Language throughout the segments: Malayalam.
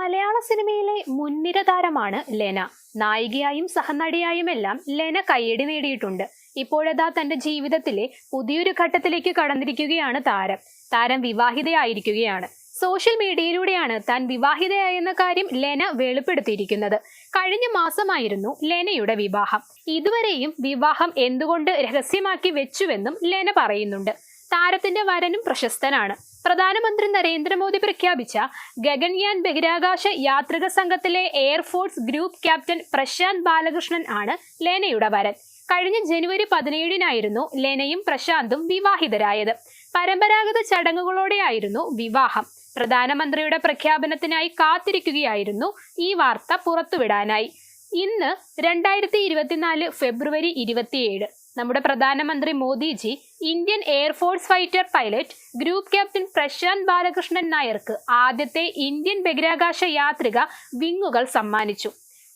മലയാള സിനിമയിലെ മുൻനിര താരമാണ് ലെന. നായികയായും സഹനടിയായും എല്ലാം ലെന കയ്യടി നേടിയിട്ടുണ്ട്. ഇപ്പോഴതാ തന്റെ ജീവിതത്തിലെ പുതിയൊരു ഘട്ടത്തിലേക്ക് കടന്നിരിക്കുകയാണ് താരം. താരം വിവാഹിതയായിരിക്കുകയാണ്. സോഷ്യൽ മീഡിയയിലൂടെയാണ് താൻ വിവാഹിതയായെന്ന കാര്യം ലെന വെളിപ്പെടുത്തിയിരിക്കുന്നത്. കഴിഞ്ഞ മാസമായിരുന്നു ലെനയുടെ വിവാഹം. ഇതുവരെയും വിവാഹം എന്തുകൊണ്ട് രഹസ്യമാക്കി വെച്ചുവെന്നും ലെന പറയുന്നുണ്ട്. താരത്തിന്റെ വരനും പ്രശസ്തനാണ്. പ്രധാനമന്ത്രി നരേന്ദ്രമോദി പ്രഖ്യാപിച്ച ഗഗൻയാൻ ബഹിരാകാശ യാത്രിക സംഘത്തിലെ air force group captain Prashanth Balakrishnan ആണ് ലേനയുടെ വരൻ. കഴിഞ്ഞ ജനുവരി പതിനേഴിനായിരുന്നു ലെനയും പ്രശാന്തും വിവാഹിതരായത്. പരമ്പരാഗത ചടങ്ങുകളോടെയായിരുന്നു വിവാഹം. പ്രധാനമന്ത്രിയുടെ പ്രഖ്യാപനത്തിനായി കാത്തിരിക്കുകയായിരുന്നു ഈ വാർത്ത പുറത്തുവിടാനായി. ഇന്ന് രണ്ടായിരത്തി ഇരുപത്തിനാല് ഫെബ്രുവരി ഇരുപത്തിയേഴ്. നമ്മുടെ പ്രധാനമന്ത്രി Modiji Indian air force fighter pilot group captain Prashanth Balakrishnan നായർക്ക് ആദ്യത്തെ ഇന്ത്യൻ ബഹിരാകാശ യാത്രിക വിങ്ങുകൾ സമ്മാനിച്ചു.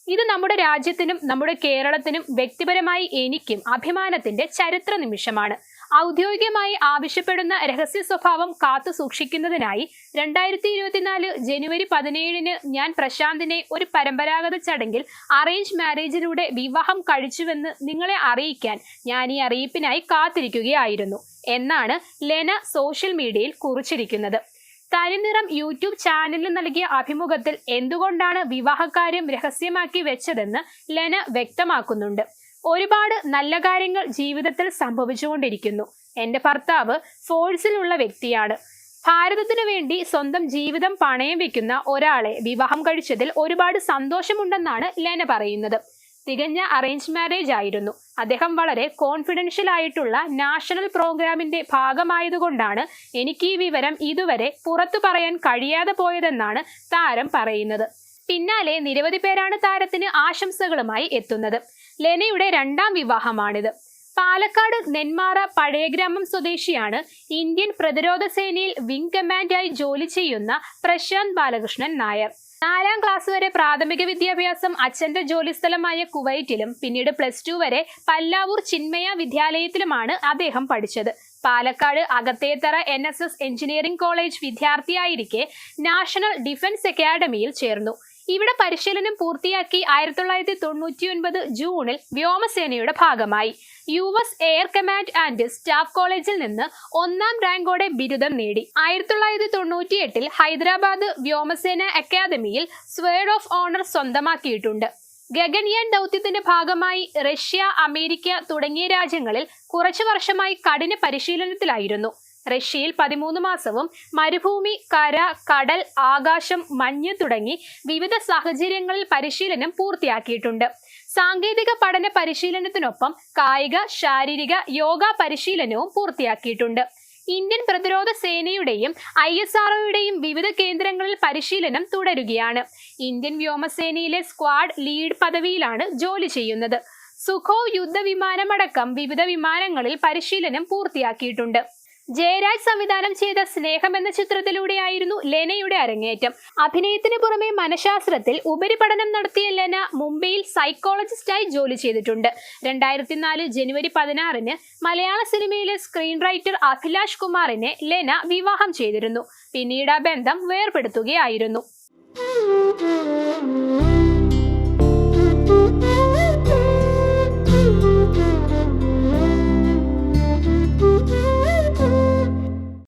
ഇത് നമ്മുടെ രാജ്യത്തിനും നമ്മുടെ കേരളത്തിനും വ്യക്തിപരമായി എനിക്കും അഭിമാനത്തിന്റെ ചരിത്ര നിമിഷമാണ്. ഔദ്യോഗികമായി ആവശ്യപ്പെടുന്ന രഹസ്യ സ്വഭാവം കാത്തു സൂക്ഷിക്കുന്നതിനായി രണ്ടായിരത്തി ഇരുപത്തിനാല് ജനുവരി പതിനേഴിന് ഞാൻ പ്രശാന്തിനെ ഒരു പരമ്പരാഗത ചടങ്ങിൽ അറേഞ്ച് മാരേജിലൂടെ വിവാഹം കഴിച്ചുവെന്ന് നിങ്ങളെ അറിയിക്കാൻ ഞാൻ ഈ അറിയിപ്പിനായി കാത്തിരിക്കുകയായിരുന്നു. എന്നാണ് ലെന സോഷ്യൽ മീഡിയയിൽ കുറിച്ചിരിക്കുന്നത്. കരിനിറം യൂട്യൂബ് ചാനലിൽ നൽകിയ അഭിമുഖത്തിൽ എന്തുകൊണ്ടാണ് വിവാഹകാര്യം രഹസ്യമാക്കി വെച്ചതെന്ന് ലെന വ്യക്തമാക്കുന്നുണ്ട്. ഒരുപാട് നല്ല കാര്യങ്ങൾ ജീവിതത്തിൽ സംഭവിച്ചുകൊണ്ടിരിക്കുന്നു. എന്റെ ഭർത്താവ് ഫോഴ്സിലുള്ള വ്യക്തിയാണ്. ഭാരതത്തിനു വേണ്ടി സ്വന്തം ജീവിതം പണയം വെക്കുന്ന ഒരാളെ വിവാഹം കഴിച്ചതിൽ ഒരുപാട് സന്തോഷമുണ്ടെന്നാണ് ലേന പറയുന്നത്. തികഞ്ഞ അറേഞ്ച് മാരേജ് ആയിരുന്നു. അദ്ദേഹം വളരെ കോൺഫിഡൻഷ്യൽ ആയിട്ടുള്ള നാഷണൽ പ്രോഗ്രാമിന്റെ ഭാഗമായതുകൊണ്ടാണ് എനിക്ക് ഈ വിവരം ഇതുവരെ പുറത്തു പറയാൻ കഴിയാതെ പോയതെന്നാണ് താരം പറയുന്നത്. പിന്നാലെ നിരവധി പേരാണ് താരത്തിന് ആശംസകളുമായി എത്തുന്നത്. ലെനയുടെ രണ്ടാം വിവാഹമാണിത്. പാലക്കാട് നെന്മാറ പഴയഗ്രാമം സ്വദേശിയാണ് ഇന്ത്യൻ പ്രതിരോധ സേനയിൽ വിംഗ് കമാൻഡായി ജോലി ചെയ്യുന്ന പ്രശാന്ത് ബാലകൃഷ്ണൻ നായർ. നാലാം ക്ലാസ് വരെ പ്രാഥമിക വിദ്യാഭ്യാസം അച്ഛന്റെ ജോലിസ്ഥലമായ കുവൈറ്റിലും പിന്നീട് പ്ലസ് ടു വരെ പല്ലാവൂർ ചിന്മയ വിദ്യാലയത്തിലുമാണ് അദ്ദേഹം പഠിച്ചത്. Palakkad Akathethara N S S engineering college വിദ്യാർത്ഥിയായിരിക്കെ national defence അക്കാദമിയിൽ ചേർന്നു. ഇവിടെ പരിശീലനം പൂർത്തിയാക്കി ആയിരത്തി തൊള്ളായിരത്തി തൊണ്ണൂറ്റി ഒൻപത് ജൂണിൽ വ്യോമസേനയുടെ ഭാഗമായി. U S air command and staff കോളേജിൽ നിന്ന് ഒന്നാം റാങ്കോടെ ബിരുദം നേടി. ആയിരത്തി തൊള്ളായിരത്തി തൊണ്ണൂറ്റി എട്ടിൽ ഹൈദരാബാദ് വ്യോമസേന അക്കാദമിയിൽ സ്വേഡ് ഓഫ് ഓണർ സ്വന്തമാക്കിയിട്ടുണ്ട്. ഗഗൻയാൻ ദൗത്യത്തിന്റെ ഭാഗമായി റഷ്യ അമേരിക്ക തുടങ്ങിയ രാജ്യങ്ങളിൽ കുറച്ചു വർഷമായി കഠിന പരിശീലനത്തിലായിരുന്നു. റഷ്യയിൽ പതിമൂന്ന് മാസവും മരുഭൂമി കര കടൽ ആകാശം മഞ്ഞ് തുടങ്ങി വിവിധ സാഹചര്യങ്ങളിൽ പരിശീലനം പൂർത്തിയാക്കിയിട്ടുണ്ട്. സാങ്കേതിക പഠന പരിശീലനത്തിനൊപ്പം കായിക ശാരീരിക യോഗ പരിശീലനവും പൂർത്തിയാക്കിയിട്ടുണ്ട്. ഇന്ത്യൻ പ്രതിരോധ സേനയുടെയും ഐ എസ് ആർഒയുടെയും വിവിധ കേന്ദ്രങ്ങളിൽ പരിശീലനം തുടരുകയാണ്. ഇന്ത്യൻ വ്യോമസേനയിലെ സ്ക്വാഡ് ലീഡ് പദവിയിലാണ് ജോലി ചെയ്യുന്നത്. സുഖോ യുദ്ധ വിമാനമടക്കം വിവിധ വിമാനങ്ങളിൽ പരിശീലനം പൂർത്തിയാക്കിയിട്ടുണ്ട്. ജയരാജ് സംവിധാനം ചെയ്ത സ്നേഹം എന്ന ചിത്രത്തിലൂടെയായിരുന്നു ലെനയുടെ അരങ്ങേറ്റം. അഭിനയത്തിന് പുറമെ മനഃശാസ്ത്രത്തിൽ ഉപരിപഠനം നടത്തിയ ലെന മുംബൈയിൽ സൈക്കോളജിസ്റ്റായി ജോലി ചെയ്തിട്ടുണ്ട്. രണ്ടായിരത്തി നാല് ജനുവരി പതിനാറിന് മലയാള സിനിമയിലെ സ്ക്രീൻ റൈറ്റർ അഭിലാഷ് കുമാറിനെ ലെന വിവാഹം ചെയ്തിരുന്നു. പിന്നീട് ആ ബന്ധം വേർപെടുത്തുകയായിരുന്നു.